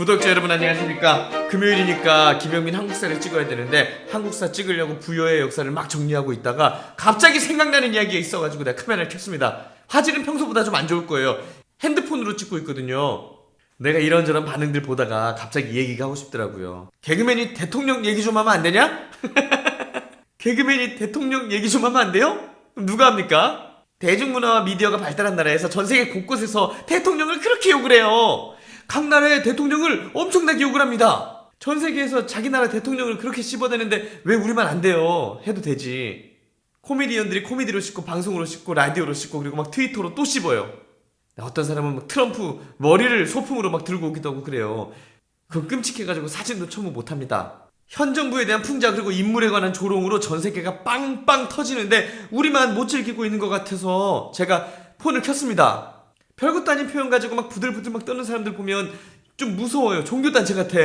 구독자 여러분 안녕하십니까 금요일이니까 김영민 한국사를 찍어야 되는데 한국사 찍으려고 부여의 역사를 막 정리하고 있다가 갑자기 생각나는 이야기가 있어가지고 내가 카메라를 켰습니다 화질은 평소보다 좀 안 좋을 거예요 핸드폰으로 찍고 있거든요 내가 이런저런 반응들 보다가 갑자기 얘기가 하고 싶더라고요 개그맨이 대통령 얘기 좀 하면 안 되냐? 개그맨이 대통령 얘기 좀 하면 안 돼요? 누가 합니까? 대중문화와 미디어가 발달한 나라에서 전 세계 곳곳에서 대통령을 그렇게 욕을 해요. 각 나라의 대통령을 엄청나게 욕을 합니다. 전 세계에서 자기 나라 대통령을 그렇게 씹어대는데 왜 우리만 안 돼요? 해도 되지. 코미디언들이 코미디로 씹고 방송으로 씹고 라디오로 씹고 그리고 막 트위터로 또 씹어요. 어떤 사람은 막 트럼프 머리를 소품으로 막 들고 오기도 하고 그래요. 그건 끔찍해가지고 사진도 첨부 못합니다. 현 정부에 대한 풍자 그리고 인물에 관한 조롱으로 전 세계가 빵빵 터지는데 우리만 못 즐기고 있는 것 같아서 제가 폰을 켰습니다. 별것도 아닌 표현 가지고 막 부들부들 막 떠는 사람들 보면 좀 무서워요. 종교단체 같아.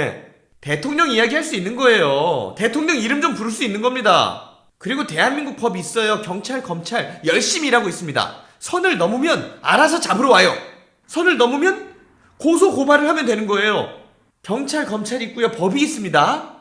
대통령 이야기 할 수 있는 거예요. 대통령 이름 좀 부를 수 있는 겁니다. 그리고 대한민국 법이 있어요. 경찰, 검찰 열심히 일하고 있습니다. 선을 넘으면 알아서 잡으러 와요. 선을 넘으면 고소 고발을 하면 되는 거예요. 경찰, 검찰이 있고요. 법이 있습니다.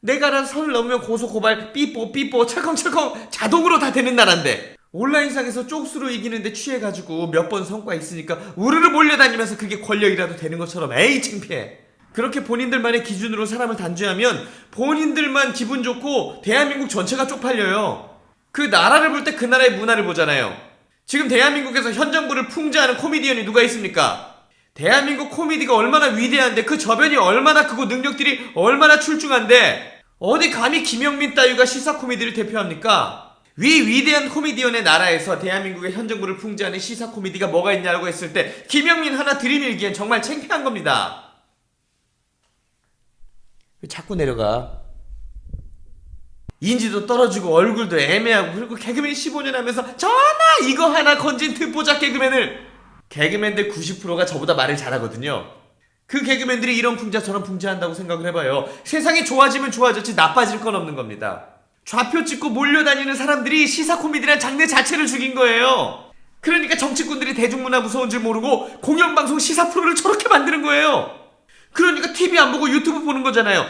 내가 알아서 선을 넘으면 고소 고발 삐뽀 삐뽀 철컹철컹 자동으로 다 되는 나라인데 온라인상에서 쪽수로 이기는데 취해가지고 몇 번 성과 있으니까 우르르 몰려다니면서 그게 권력이라도 되는 것처럼 에이 창피해 그렇게 본인들만의 기준으로 사람을 단죄하면 본인들만 기분 좋고 대한민국 전체가 쪽팔려요 그 나라를 볼 때 그 나라의 문화를 보잖아요 지금 대한민국에서 현 정부를 풍자하는 코미디언이 누가 있습니까? 대한민국 코미디가 얼마나 위대한데 그 저변이 얼마나 크고 능력들이 얼마나 출중한데 어디 감히 김영민 따위가 시사 코미디를 대표합니까? 위 위대한 코미디언의 나라에서 대한민국의 현 정부를 풍자하는 시사 코미디가 뭐가 있냐고 했을 때 김영민 하나 들이밀기엔 정말 창피한 겁니다. 왜 자꾸 내려가? 인지도 떨어지고 얼굴도 애매하고 그리고 개그맨 15년 하면서 전화 이거 하나 건진 듣보잡 개그맨을 개그맨들 90%가 저보다 말을 잘하거든요. 그 개그맨들이 이런 풍자 저런 풍자 한다고 생각을 해봐요. 세상이 좋아지면 좋아졌지 나빠질 건 없는 겁니다. 좌표 찍고 몰려다니는 사람들이 시사 코미디란 장르 자체를 죽인 거예요. 그러니까 정치꾼들이 대중문화 무서운 줄 모르고 공영방송 시사 프로를 저렇게 만드는 거예요. 그러니까 TV 안 보고 유튜브 보는 거잖아요.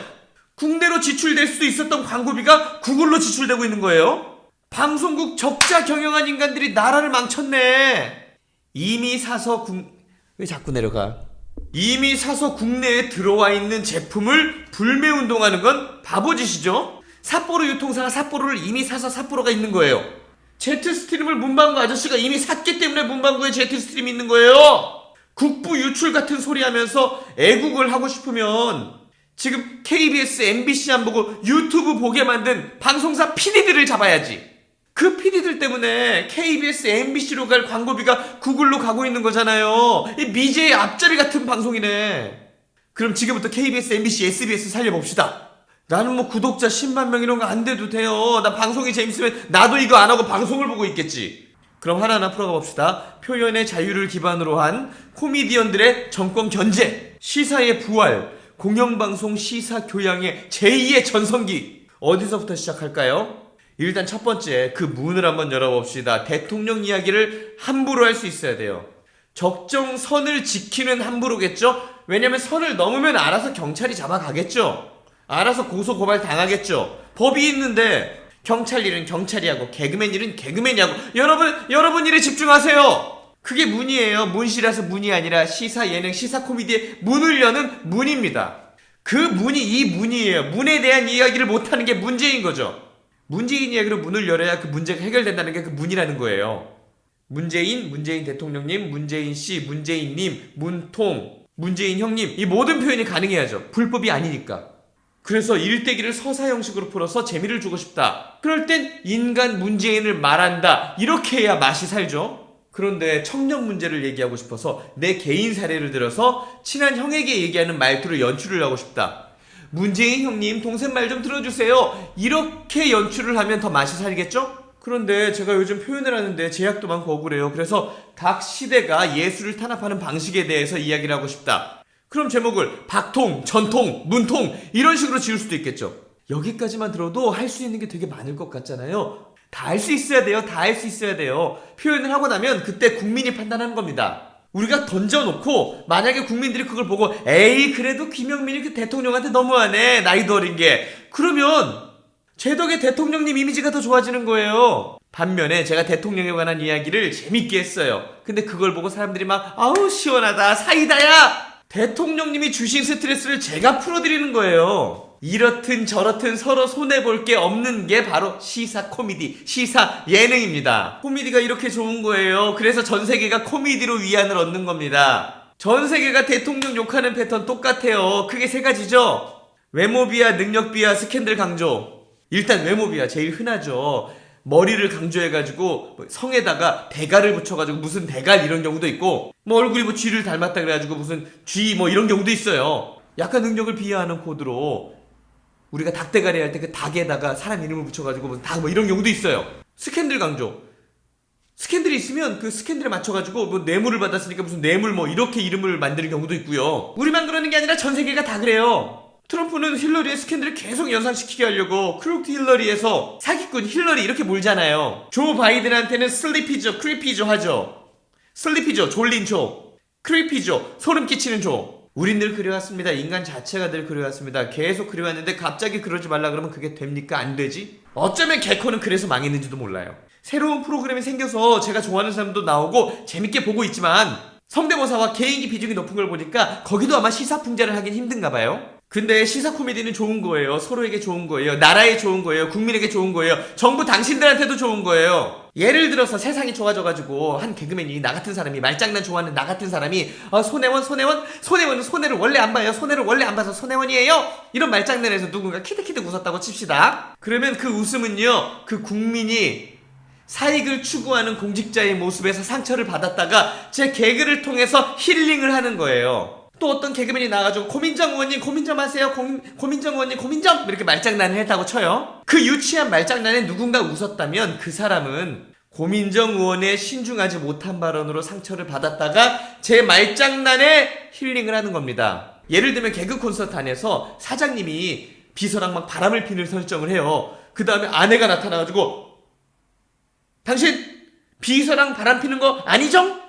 국내로 지출될 수도 있었던 광고비가 구글로 지출되고 있는 거예요. 방송국 적자 경영한 인간들이 나라를 망쳤네. 이미 사서 국... 왜 자꾸 내려가? 이미 사서 국내에 들어와 있는 제품을 불매 운동하는 건 바보짓이죠? 삿포로 유통사가 삿포로를 이미 사서 삿포로가 있는 거예요. 제트 스트림을 문방구 아저씨가 이미 샀기 때문에 문방구에 제트 스트림이 있는 거예요. 국부 유출 같은 소리 하면서 애국을 하고 싶으면 지금 KBS, MBC 안 보고 유튜브 보게 만든 방송사 PD들을 잡아야지. 그 PD들 때문에 KBS, MBC로 갈 광고비가 구글로 가고 있는 거잖아요. 이 미제의 앞자리 같은 방송이네. 그럼 지금부터 KBS, MBC, SBS 살려봅시다. 나는 뭐 구독자 10만 명 이런 거 안 돼도 돼요. 나 방송이 재밌으면 나도 이거 안 하고 방송을 보고 있겠지. 그럼 하나하나 풀어가 봅시다. 표현의 자유를 기반으로 한 코미디언들의 정권 견제, 시사의 부활, 공영방송 시사 교양의 제2의 전성기. 어디서부터 시작할까요? 일단 첫 번째 그 문을 한번 열어봅시다. 대통령 이야기를 함부로 할 수 있어야 돼요. 적정선을 지키는 함부로겠죠? 왜냐면 선을 넘으면 알아서 경찰이 잡아가겠죠? 알아서 고소 고발 당하겠죠? 법이 있는데 경찰 일은 경찰이 하고 개그맨 일은 개그맨이 하고 여러분 여러분 일에 집중하세요. 그게 문이에요. 문시라서 문이 아니라 시사 예능 시사 코미디의 문을 여는 문입니다. 그 문이 이 문이에요. 문에 대한 이야기를 못하는 게 문제인 거죠. 문재인 이야기로 문을 열어야 그 문제가 해결된다는 게 그 문이라는 거예요. 문재인, 문재인 대통령님, 문재인 씨, 문재인님, 문통, 문재인 형님 이 모든 표현이 가능해야죠. 불법이 아니니까. 그래서 일대기를 서사 형식으로 풀어서 재미를 주고 싶다. 그럴 땐 인간 문재인을 말한다. 이렇게 해야 맛이 살죠. 그런데 청년 문제를 얘기하고 싶어서 내 개인 사례를 들어서 친한 형에게 얘기하는 말투를 연출을 하고 싶다. 문재인 형님 동생 말 좀 들어주세요. 이렇게 연출을 하면 더 맛이 살겠죠? 그런데 제가 요즘 표현을 하는데 제약도 많고 억울해요. 그래서 각 시대가 예술을 탄압하는 방식에 대해서 이야기를 하고 싶다. 그럼 제목을 박통, 전통, 문통 이런 식으로 지을 수도 있겠죠. 여기까지만 들어도 할 수 있는 게 되게 많을 것 같잖아요. 다 할 수 있어야 돼요. 다 할 수 있어야 돼요. 표현을 하고 나면 그때 국민이 판단하는 겁니다. 우리가 던져놓고 만약에 국민들이 그걸 보고 에이 그래도 김영민이 그 대통령한테 너무하네 나이도 어린 게 그러면 제 덕에 대통령님 이미지가 더 좋아지는 거예요. 반면에 제가 대통령에 관한 이야기를 재밌게 했어요. 근데 그걸 보고 사람들이 막 아우 시원하다 사이다야 대통령님이 주신 스트레스를 제가 풀어드리는 거예요. 이렇든 저렇든 서로 손해볼 게 없는 게 바로 시사 코미디, 시사 예능입니다. 코미디가 이렇게 좋은 거예요. 그래서 전 세계가 코미디로 위안을 얻는 겁니다. 전 세계가 대통령 욕하는 패턴 똑같아요. 크게 세 가지죠? 외모 비하, 능력 비하, 스캔들 강조. 일단 외모 비하 제일 흔하죠. 머리를 강조해가지고 뭐 성에다가 대가를 붙여가지고 무슨 대갈 이런 경우도 있고 뭐 얼굴이 뭐 쥐를 닮았다 그래가지고 무슨 쥐 뭐 이런 경우도 있어요. 약간 능력을 비하하는 코드로 우리가 닭대가리 할 때 그 닭에다가 사람 이름을 붙여가지고 무슨 닭뭐 이런 경우도 있어요. 스캔들 강조. 스캔들이 있으면 그 스캔들에 맞춰가지고 뭐 뇌물을 받았으니까 무슨 뇌물 뭐 이렇게 이름을 만드는 경우도 있고요. 우리만 그러는 게 아니라 전 세계가 다 그래요. 트럼프는 힐러리의 스캔들을 계속 연상시키게 하려고 크루트 힐러리에서 사기꾼 힐러리 이렇게 몰잖아요. 조 바이든한테는 슬리피죠, 크리피죠 하죠. 슬리피죠, 졸린 조. 크리피죠, 소름 끼치는 조. 우린 늘 그래왔습니다. 인간 자체가 늘 그래왔습니다. 계속 그래왔는데 갑자기 그러지 말라 그러면 그게 됩니까? 안 되지? 어쩌면 개코는 그래서 망했는지도 몰라요. 새로운 프로그램이 생겨서 제가 좋아하는 사람도 나오고 재밌게 보고 있지만 성대모사와 개인기 비중이 높은 걸 보니까 거기도 아마 시사풍자를 하긴 힘든가 봐요. 근데 시사 코미디는 좋은 거예요. 서로에게 좋은 거예요. 나라에 좋은 거예요. 국민에게 좋은 거예요. 정부 당신들한테도 좋은 거예요. 예를 들어서 세상이 좋아져가지고 한 개그맨이 나 같은 사람이 말장난 좋아하는 나 같은 사람이 어, 손혜원 손혜원 손혜원은 손해를 원래 안 봐요. 손해를 원래 안 봐서 손혜원이에요. 이런 말장난에서 누군가 키득키득 웃었다고 칩시다. 그러면 그 웃음은요 그 국민이 사익을 추구하는 공직자의 모습에서 상처를 받았다가 제 개그를 통해서 힐링을 하는 거예요. 또 어떤 개그맨이 나와가지고 고민정 의원님 고민정 하세요 고, 고민정 의원님 고민정 이렇게 말장난을 했다고 쳐요. 그 유치한 말장난에 누군가 웃었다면 그 사람은 고민정 의원의 신중하지 못한 발언으로 상처를 받았다가 제 말장난에 힐링을 하는 겁니다. 예를 들면 개그 콘서트 안에서 사장님이 비서랑 막 바람을 피는 설정을 해요. 그 다음에 아내가 나타나가지고 당신 비서랑 바람 피는 거 아니죠?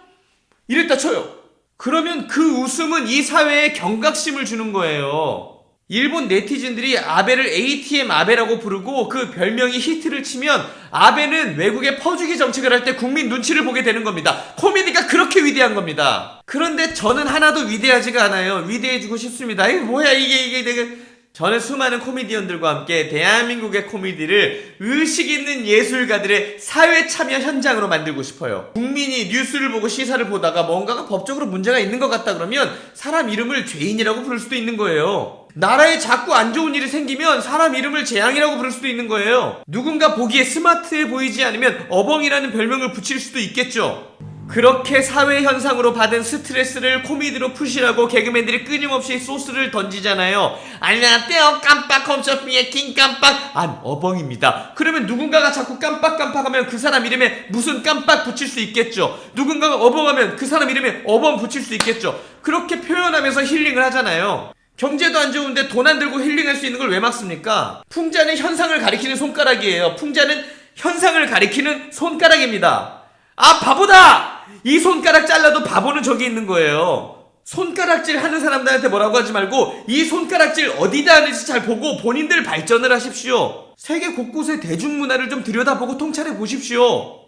이랬다 쳐요. 그러면 그 웃음은 이 사회에 경각심을 주는 거예요. 일본 네티즌들이 아베를 ATM 아베라고 부르고 그 별명이 히트를 치면 아베는 외국에 퍼주기 정책을 할 때 국민 눈치를 보게 되는 겁니다. 코미디가 그렇게 위대한 겁니다. 그런데 저는 하나도 위대하지가 않아요. 위대해지고 싶습니다. 이게 뭐야 이게 이게 되게 저는 수많은 코미디언들과 함께 대한민국의 코미디를 의식 있는 예술가들의 사회 참여 현장으로 만들고 싶어요. 국민이 뉴스를 보고 시사를 보다가 뭔가가 법적으로 문제가 있는 것 같다 그러면 사람 이름을 죄인이라고 부를 수도 있는 거예요. 나라에 자꾸 안 좋은 일이 생기면 사람 이름을 재앙이라고 부를 수도 있는 거예요. 누군가 보기에 스마트해 보이지 않으면 어벙이라는 별명을 붙일 수도 있겠죠. 그렇게 사회 현상으로 받은 스트레스를 코미디로 푸시라고 개그맨들이 끊임없이 소스를 던지잖아요. 안녕하세요. 깜빡 홈쇼핑의 킹 깜빡. 안 어벙입니다. 그러면 누군가가 자꾸 깜빡깜빡하면 그 사람 이름에 무슨 깜빡 붙일 수 있겠죠. 누군가가 어벙하면 그 사람 이름에 어벙 붙일 수 있겠죠. 그렇게 표현하면서 힐링을 하잖아요. 경제도 안 좋은데 돈 안 들고 힐링할 수 있는 걸 왜 막습니까? 풍자는 현상을 가리키는 손가락이에요. 풍자는 현상을 가리키는 손가락입니다. 아 바보다! 이 손가락 잘라도 바보는 저기 있는 거예요. 손가락질 하는 사람들한테 뭐라고 하지 말고 이 손가락질 어디다 하는지 잘 보고 본인들 발전을 하십시오. 세계 곳곳의 대중문화를 좀 들여다보고 통찰해 보십시오.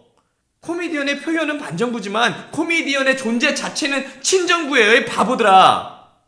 코미디언의 표현은 반정부지만 코미디언의 존재 자체는 친정부예요, 이 바보들아.